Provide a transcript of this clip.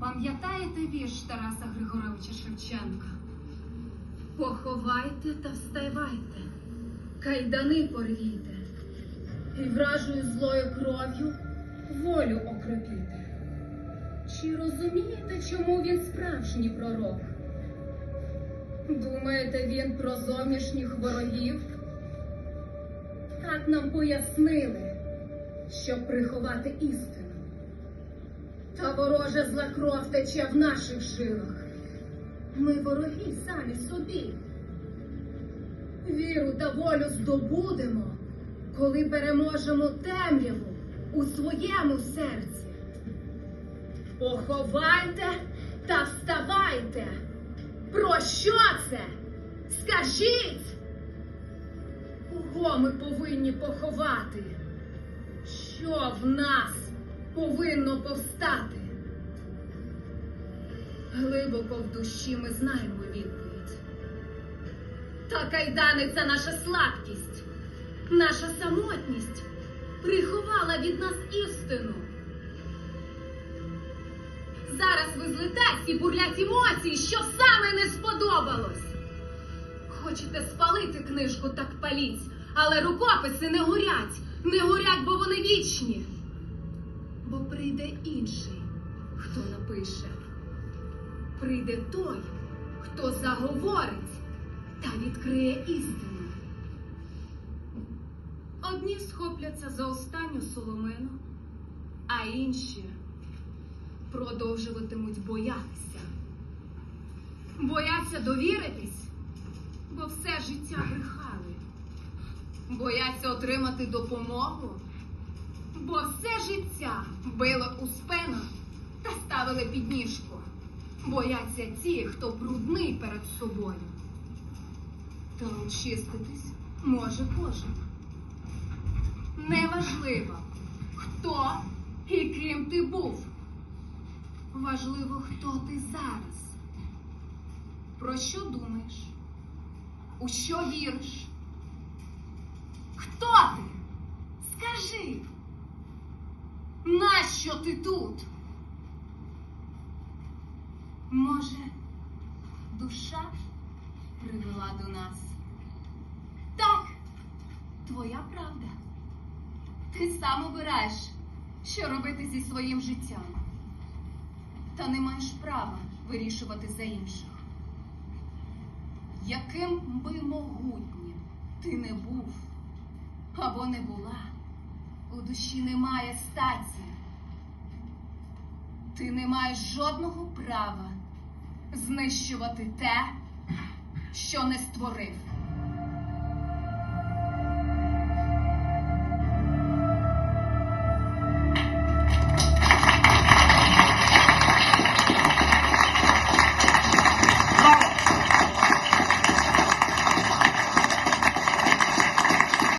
Пам'ятаєте вірш Тараса Григоровича Шевченка? Поховайте та вставайте, кайдани порвійте, і вражою злою кров'ю волю окропіте. Чи розумієте, чому він справжній пророк? Думаєте, він про зовнішніх ворогів? Так нам пояснили, щоб приховати істину. Та ворожа зла кров тече в наших жилах. Ми вороги самі собі. Віру та волю здобудемо, коли переможемо темряву у своєму серці. Поховайте та вставайте. Про що це? Скажіть, кого ми повинні поховати? Що в нас повинно? Глибоко в душі ми знаємо відповідь. Та кайдани це наша слабкість, наша самотність приховала від нас істину. Зараз ви злите ці бурлять емоції, що саме не сподобалось. Хочете спалити книжку, так паліть, але рукописи не горять, не горять, бо вони вічні. Бо прийде інший, хто напише. Прийде той, хто заговорить та відкриє істину. Одні схопляться за останню соломину, а інші продовжуватимуть боятися. Бояться довіритись, бо все життя брехали. Бояться отримати допомогу, бо все життя били у спину та ставили підніжку. Бояться ті, хто брудний перед собою. Та очиститись може кожен. Неважливо, хто і ким ти був. Важливо, хто ти зараз. Про що думаєш? У що віриш? Хто ти? Скажи, нащо ти тут? Може, душа привела до нас? Так, твоя правда. Ти сам обираєш, що робити зі своїм життям. Та не маєш права вирішувати за інших. Яким би могутнім ти не був або не була, у душі немає статі. Ти не маєш жодного права знищувати те, що не створив.